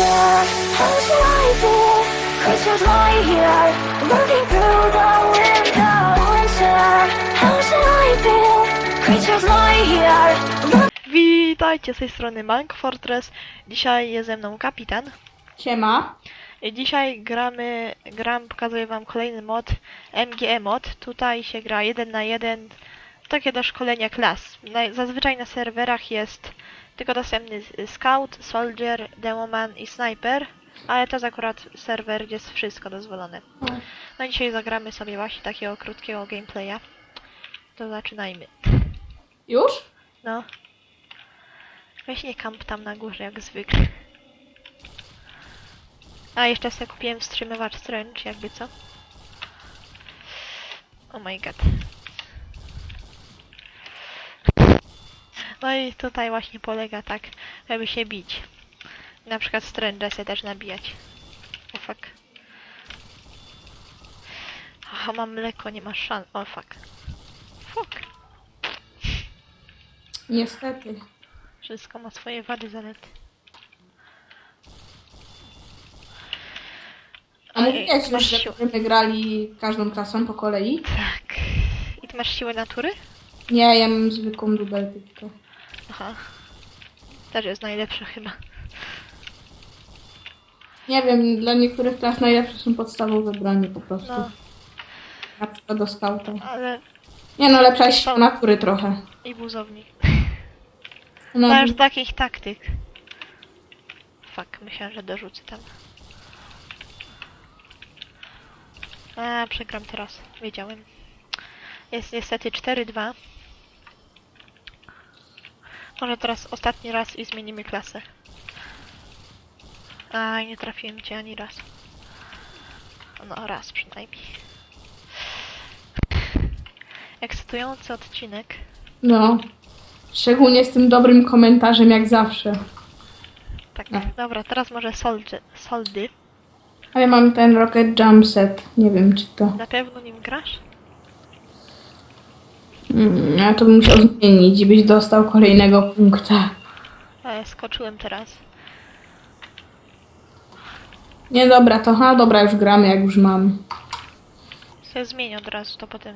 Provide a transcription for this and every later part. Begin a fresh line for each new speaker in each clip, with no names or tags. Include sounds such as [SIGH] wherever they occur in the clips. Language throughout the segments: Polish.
How shall I feel? Creatures lie here, lurking through the winter. How shall I feel? Creatures lie here, lurking
Witajcie z tej strony Mank Fortress. Dzisiaj jest ze mną kapitan.
Siema.
I dzisiaj gramy, gram, pokazuję wam kolejny mod, MGE mod. Tutaj się gra 1 na 1, takie do szkolenia klas. Zazwyczaj na serwerach jest tylko dostępny Scout, Soldier, Demoman i Sniper, ale to jest akurat serwer, gdzie jest wszystko dozwolone. No i dzisiaj zagramy sobie właśnie takiego krótkiego gameplaya. To zaczynajmy.
Już?
No. Weź nie kamp tam na górze jak zwykle. A jeszcze sobie kupiłem wstrzymywacz stręcz, jakby co. Oh my god. No i tutaj właśnie polega tak, żeby się bić. Na przykład stręcze sobie też nabijać. O oh, fuck. Aha, mam mleko, nie masz szans. O oh, fuck. Fuck.
Niestety.
Wszystko ma swoje wady, zalety.
A mówiłeś,
masz
że
siłę.
będziemy grali każdą klasą po kolei?
Tak. I ty masz siłę natury?
Nie, ja mam zwykłą dubeltyczkę.
Aha. Też jest najlepsze chyba.
Nie wiem, dla niektórych klas najlepsze są podstawowe bronie po prostu.
No,
Na przykład do skauta.
ale
Nie no, lepsza jest siła natury trochę.
i buzownik.
No,
Masz takich taktyk. Fuck, myślałem, że dorzucę tam. A, przegram teraz. Wiedziałem. Jest niestety 4-2. Może teraz ostatni raz i zmienimy klasę. A, nie trafiłem cię ani raz. No, raz przynajmniej. Ekscytujący odcinek.
no. Szczególnie z tym dobrym komentarzem jak zawsze.
Tak,
No.
dobra, teraz może soldy. soldy.
Ale mam ten Rocket Jump Set. Nie wiem czy to...
Na pewno nim grasz?
Mm, ja to bym musiał zmienić i byś dostał kolejnego punkta.
E, skoczyłem teraz.
Nie dobra, to ha, dobra, już gramy jak już mam.
Se zmienię od razu, to potem.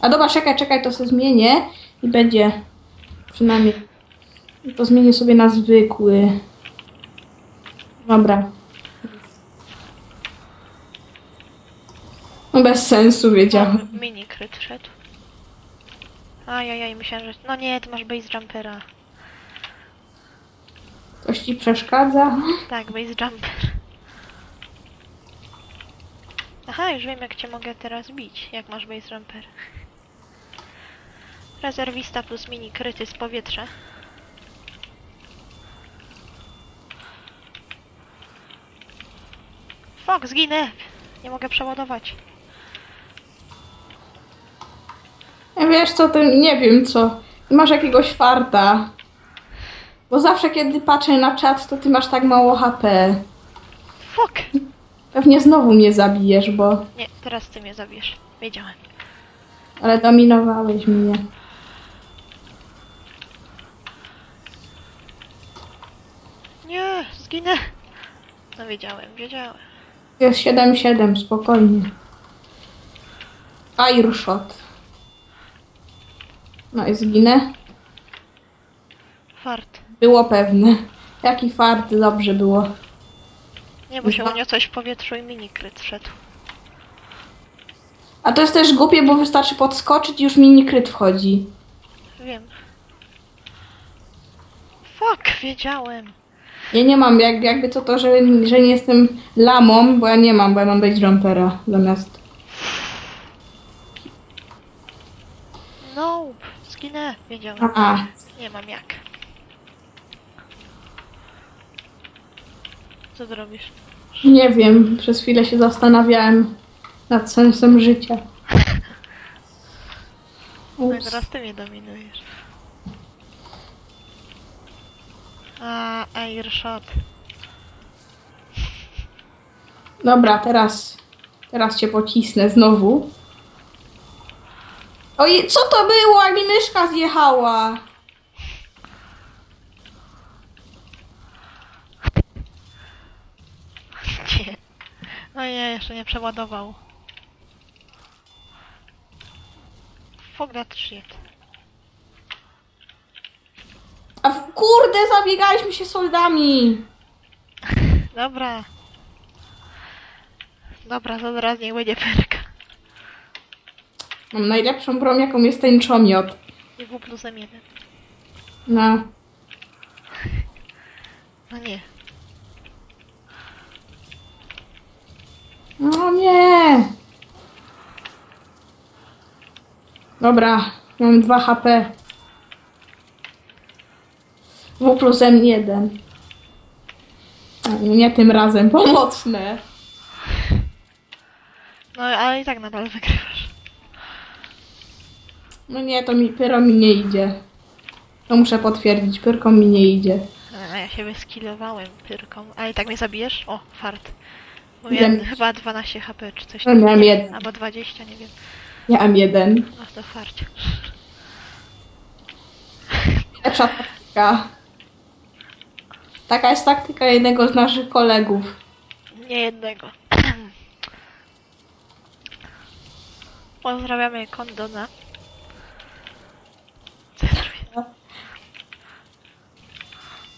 A dobra, czekaj, czekaj, to sobie zmienię i będzie przynajmniej. To zmienię sobie na zwykły. Dobra. No bez sensu, wiedziałem.
Mini kryt szedł. Ajajaj, myślałem, że... No nie, ty masz base jumpera.
Coś ci przeszkadza?
Tak, base jumper. Aha, już wiem jak cię mogę teraz bić, jak masz base jumper. Rezerwista plus mini kryty z powietrza. Fuck, zginę! Nie mogę przeładować.
Wiesz co, ty nie wiem co. Masz jakiegoś farta. Bo zawsze kiedy patrzę na czat, to ty masz tak mało HP.
Fuck!
Pewnie znowu mnie zabijesz, bo...
Nie, teraz ty mnie zabierz. Wiedziałem.
Ale dominowałeś mnie.
Nie, zginę! No wiedziałem, wiedziałem.
Jest 7-7, spokojnie. Airshot. No i zginę.
Fart.
Było pewne. Jaki fart, dobrze było.
Nie, bo się
Dwa.
uniosłeś w powietrzu i mini kryt wszedł.
A to jest też głupie, bo wystarczy podskoczyć i już mini kryt wchodzi.
Wiem. Fuck, wiedziałem.
Ja nie mam, jak, jakby co to, że, że nie jestem lamą, bo ja nie mam, bo ja mam być jumpera zamiast.
Nope, zginę. Wiedziałem.
A,
Nie mam jak. Co zrobisz?
nie wiem, przez chwilę się zastanawiałem nad sensem życia.
No i
Ups.
teraz ty mnie dominujesz. A, airshot.
Dobra, teraz, teraz cię pocisnę znowu. Oj, co to było, jak mi myszka zjechała?
nie, jeszcze nie przeładował. Fuck that shit.
A w kurde, zabiegaliśmy się soldami. [LAUGHS]
Dobra. Dobra, to zaraz niech będzie perka.
Mam najlepszą broń, jaką jest ten czomiot.
I W plusem jeden.
No.
No nie.
No nie. Dobra, mam 2 HP. W plus M1. A, Nie tym razem, pomocne.
No ale i tak nadal wygrywasz.
No nie, to mi, pyro mi nie idzie. To muszę potwierdzić, pyrką mi nie idzie.
A ja się wyskillowałem pyrką. A i tak mnie zabijesz? O, fart. Bo miałem chyba 12 HP czy coś
Ja miałem jeden.
Albo 20, nie wiem.
Ja mam jeden.
No to farcie.
Lepsza taktyka. Taka jest taktyka jednego z naszych kolegów.
Nie jednego. [CLEARS THROAT] Pozdrawiamy Kondona. Co ja zrobię?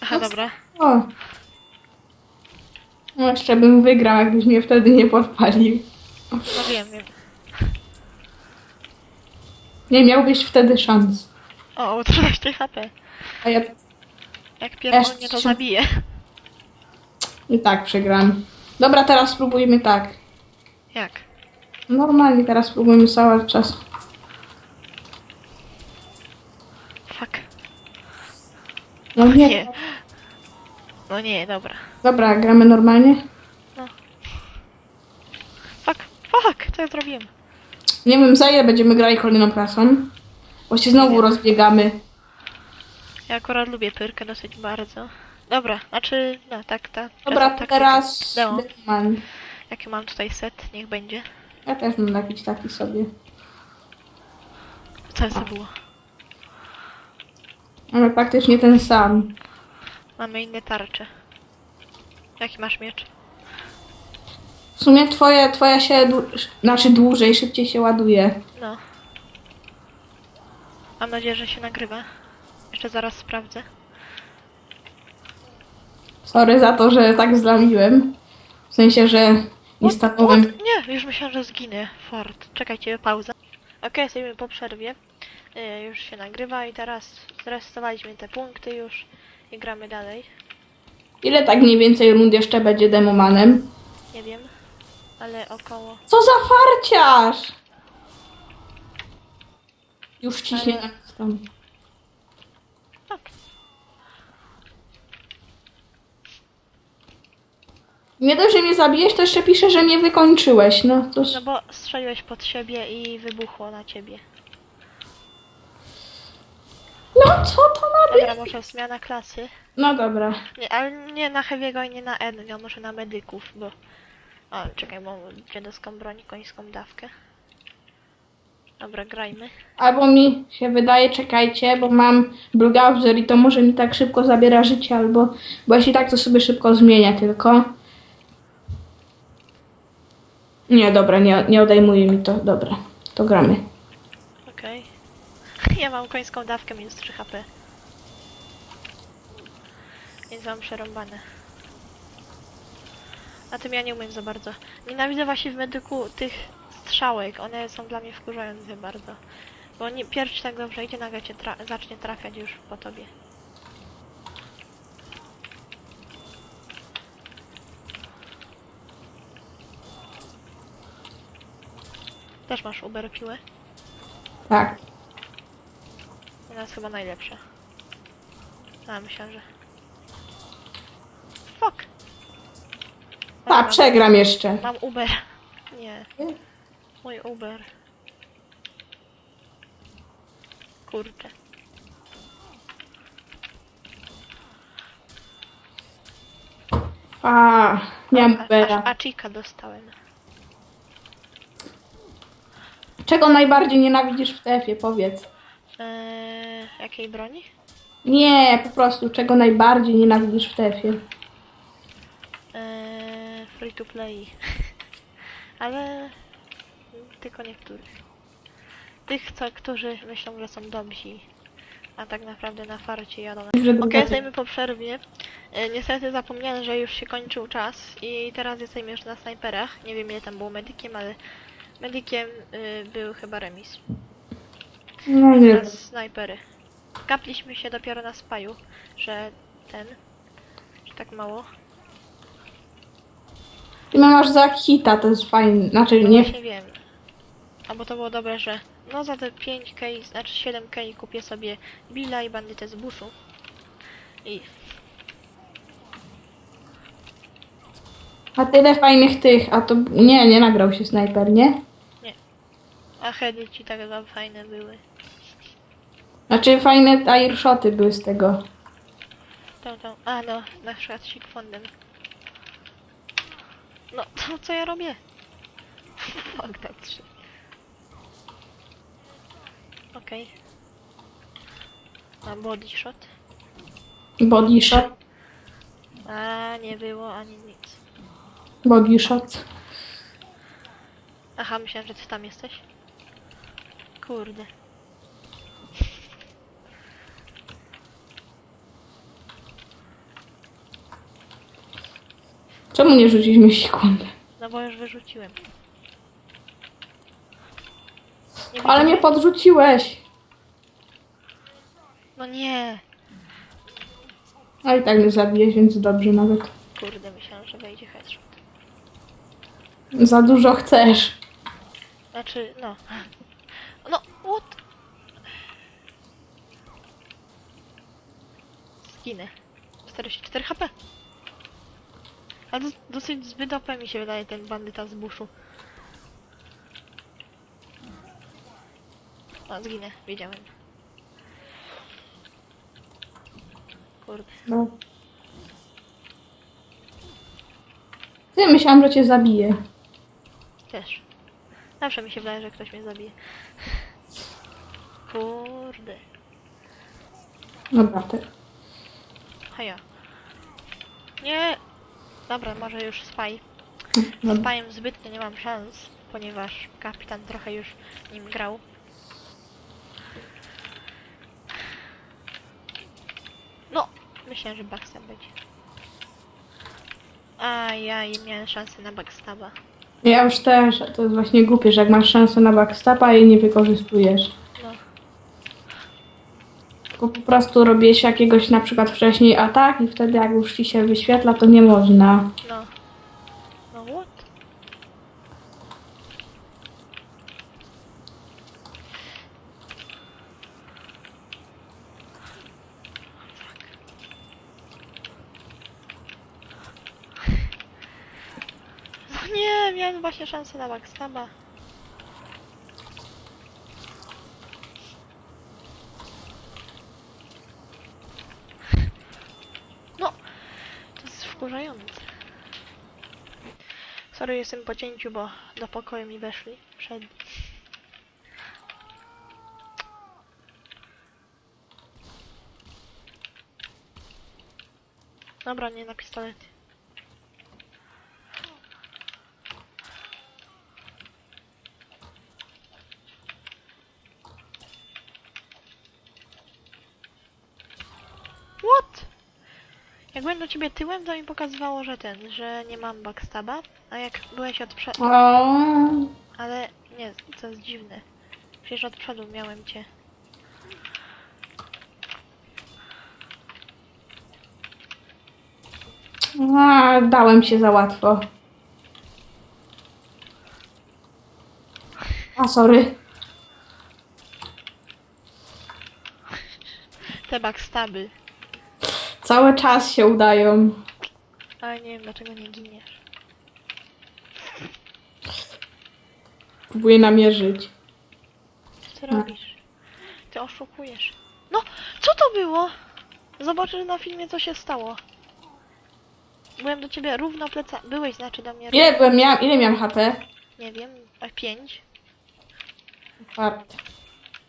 Aha, dobra.
O. No jeszcze bym wygrał, jakbyś mnie wtedy nie podpalił.
No wiem, wiem.
Nie miałbyś wtedy szans.
O, o 13 HP.
A ja
Jak pierwszy mnie to
Jeszcze-
zabije.
i tak przegram. Dobra, teraz spróbujmy tak.
Jak?
Normalnie teraz spróbujmy cały czas.
Fuck.
No nie.
Nie. No nie, dobra.
Dobra, gramy normalnie.
Fuck, fuck, co ja zrobiłem?
Nie wiem, za ile będziemy grali kolejną klasą. Bo się znowu rozbiegamy.
Ja akurat lubię pyrkę dosyć bardzo. Dobra, znaczy, no tak, tak.
Dobra,
tak,
teraz
No.
Deadman.
Jaki mam tutaj set, niech będzie.
Ja też mam jakiś taki sobie.
Co to było?
Mamy praktycznie ten sam.
Mamy inne tarcze. Jaki masz miecz?
W sumie twoje, twoja się, dłu- znaczy dłużej, szybciej się ładuje.
No. Mam nadzieję, że się nagrywa. Jeszcze zaraz sprawdzę.
Sorry za to, że tak zlamiłem. W sensie, że nie stanąłem.
Nie, już myślałem, że zginę. Fart. Czekajcie, pauza. Okej, jesteśmy po przerwie. Y, już się nagrywa i teraz zresetowaliśmy te punkty już i gramy dalej.
Ile tak mniej więcej rund jeszcze będzie demomanem?
Nie wiem, ale około.
Co za farciarz! Już ciśnie
Ale-
na stronę.
Tak.
Nie dość, że mnie zabijesz, to jeszcze pisze, że mnie wykończyłeś. No to...
No bo strzeliłeś pod siebie i wybuchło na ciebie.
No co to ma być?
Dobra, może zmiana klasy.
No dobra.
Nie, ale nie na Heavy'ego i nie na Edga, może na medyków, bo... O, czekaj, bo dziadowską broń, końską dawkę. Dobra, grajmy.
Albo mi się wydaje, czekajcie, bo mam browser i to może mi tak szybko zabiera życie, albo... Bo jeśli tak, to sobie szybko zmienia tylko. Nie, dobra, nie, nie odejmuje mi to. Dobra, to gramy. [LAUGHS]
Ja mam końską dawkę minus 3 HP. Więc mam przerąbane. A tym ja nie umiem za bardzo. Nienawidzę właśnie w medyku tych strzałek. One są dla mnie wkurzające bardzo. Bo nie, pierwszy tak dobrze idzie, nagle cię tra zacznie trafiać już po tobie. Też masz Uber piłę?
Tak.
Jest chyba najlepsza. A, myślałam, że... Fuck!
A,
mam,
przegram jeszcze.
mam Uber. Nie. Mój Uber. Kurczę.
A, nie mam
A,
Ubera.
a Chica dostałem.
Czego najbardziej nienawidzisz w TF-ie, powiedz.
Eee, jakiej broni?
Nie, po prostu, czego najbardziej nienawidzisz w TF-ie.
Eee, free to play. [LAUGHS] ale tylko niektórych. Tych, co, którzy myślą, że są dobrzy, a tak naprawdę na farcie jadą. Okej,
druga-
jesteśmy po przerwie. E, niestety zapomniałem, że już się kończył czas i teraz jesteśmy już na snajperach. Nie wiem ile tam było medykiem, ale medykiem y, był chyba remis.
No nie.
Teraz snajpery. Kapliśmy się dopiero na spaju, że ten, że tak mało.
Ty masz za hita, to jest fajne. Znaczy
No
nie.
właśnie wiem. Albo to było dobre, że no za te 5k, znaczy 7k kupię sobie Billa i bandytę z buszu. I
A tyle fajnych tych, a to. Nie, nie nagrał się snajper, nie?
A heady ci tak za fajne były.
Znaczy fajne airshoty były z tego.
To, a no, na przykład Sigfondem. No, [LAUGHS] to co ja robię? [LAUGHS] Fuck that shit. Okej. Mam body shot.
Body shot.
A nie było ani nic.
Body shot.
Aha, myślałem, że ty tam jesteś. Kurde.
Czemu nie rzuciliśmy sekundę?
No bo już wyrzuciłem. Nie
Ale mnie podrzuciłeś.
No nie.
A i tak mnie zabijesz, więc dobrze nawet.
Kurde, myślałem, że wejdzie headshot.
Za dużo chcesz.
Znaczy, no. No, what? Zginę. 44 HP. A dos- dosyć zbyt OP mi się wydaje ten bandyta z buszu. O, zginę, wiedziałem. Kurde.
No. Ty myślałam, że cię zabiję.
Też. Zawsze mi się wydaje, że ktoś mnie zabije. Kurde.
Dobra, ty.
Haja. Nie! Dobra, może już spaj. Z
Dobra.
spajem zbytnio nie mam szans, ponieważ kapitan trochę już nim grał. No, myślałem, że backstab będzie. A ja miałem szansę na backstaba.
Ja już też, to jest właśnie głupie, że jak masz szansę na backstapa, a jej nie wykorzystujesz. Po prostu robisz jakiegoś na przykład wcześniej atak i wtedy jak już ci się wyświetla, to nie można.
no. No what? No nie, miałem właśnie szansę na backstaba. No, to jest wkurzające. Sorry, jestem po cięciu, bo do pokoju mi weszli. Przed... Dobra, nie na pistolety. Jak byłem do ciebie tyłem, to mi pokazywało, że ten, że nie mam backstaba, a jak byłeś od przodu, ale nie, to jest dziwne. Przecież od przodu miałem cię.
a, dałem się za łatwo. A, sorry.
Te backstaby.
Cały czas się udają.
Ale nie wiem dlaczego nie giniesz.
Próbuję namierzyć.
Co robisz? Ty oszukujesz. No, co to było? Zobaczysz na filmie co się stało. Byłem do ciebie równo pleca... Byłeś znaczy do mnie
Ile byłem, miałam, ile miałam HP?
Nie wiem, a pięć.
Fart.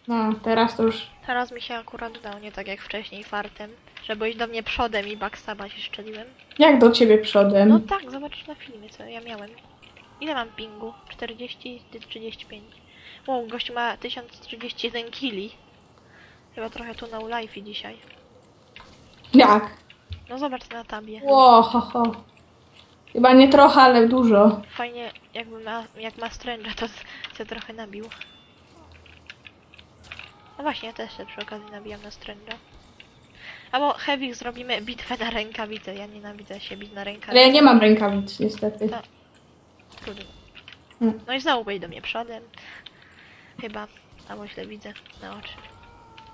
No, teraz to już...
Teraz mi się akurat udało, nie tak jak wcześniej fartem. Że byłeś do mnie przodem i backstaba się szczeliłem.
Jak do ciebie przodem?
No tak, zobaczysz na filmie co ja miałem. Ile mam pingu? 40, ty 35. Wow, gość ma 1031 kili. Chyba trochę tu na life dzisiaj.
Jak?
No zobacz na tabie.
Ło, ho, ho. Chyba nie trochę, ale dużo.
Fajnie, jakby ma, jak ma stręża, to se trochę nabił. No właśnie, ja też się przy okazji nabijam na stręża. Albo Heavy zrobimy bitwę na rękawice. Ja nienawidzę się bić na
Ale
rękawice.
ja nie mam rękawic, niestety.
Trudno.
Mm.
No i znowu wejdź do mnie przodem. Chyba. Albo źle widzę na oczy.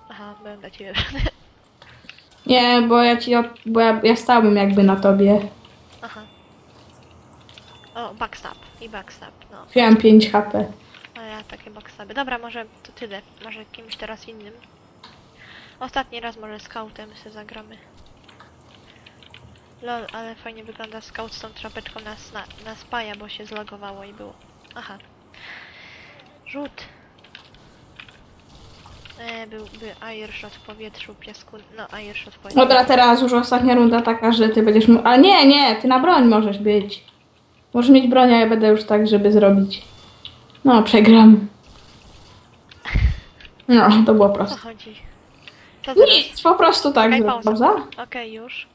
Aha, byłem dla ciebie przodem.
Nie, bo ja ci, od- bo ja, ja stałem jakby na tobie.
Aha. O, backstab. I backstab, no.
Wziąłem 5 HP.
A ja takie backstaby. Dobra, może to tyle. Może kimś teraz innym. Ostatni raz może scoutem się zagramy. Lol, ale fajnie wygląda scout z tą trapeczką na, na, na spaja, bo się zlogowało i było. Aha. Rzut. E, byłby airshot w powietrzu, piasku. No, airshot w powietrzu.
Dobra, teraz już ostatnia runda taka, że ty będziesz... mu- Ale nie, nie, ty na broń możesz być. Możesz mieć broń, a ja będę już tak, żeby zrobić. No, przegram. [LAUGHS] No, to było
O co
proste.
chodzi? Co teraz?
Nic, po prostu tak
pauza.
prawda?
Okej, już.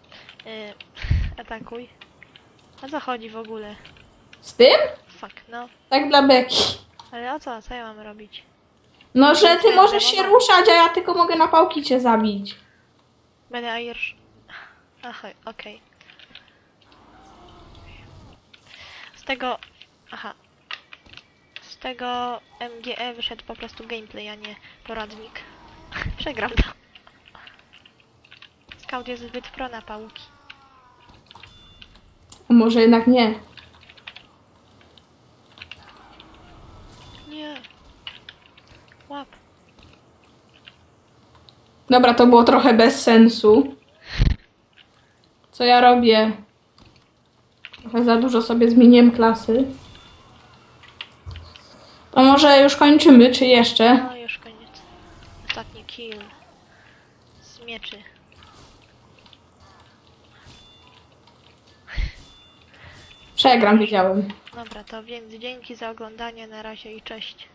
Y, atakuj. O co chodzi w ogóle?
Z tym?
Fuck, no.
Tak dla beki.
Ale o co? Co ja mam robić?
No, że ty możesz się ruszać, a ja tylko mogę na pałki cię zabić.
Będę Irish. Aha, okej. Z tego... Aha. Z tego MGE wyszedł po prostu gameplay, a nie poradnik. [LAUGHS] Przegram to. Scout jest zbyt pro na pałki.
A może jednak nie.
Nie. Łap.
Dobra, to było trochę bez sensu. Co ja robię? Trochę za dużo sobie zmieniłem klasy. To może już kończymy, czy jeszcze?
No już koniec. Ostatni kill. Z mieczy.
Przegram, wiedziałem.
Dobra, to więc dzięki za oglądanie, na razie i cześć.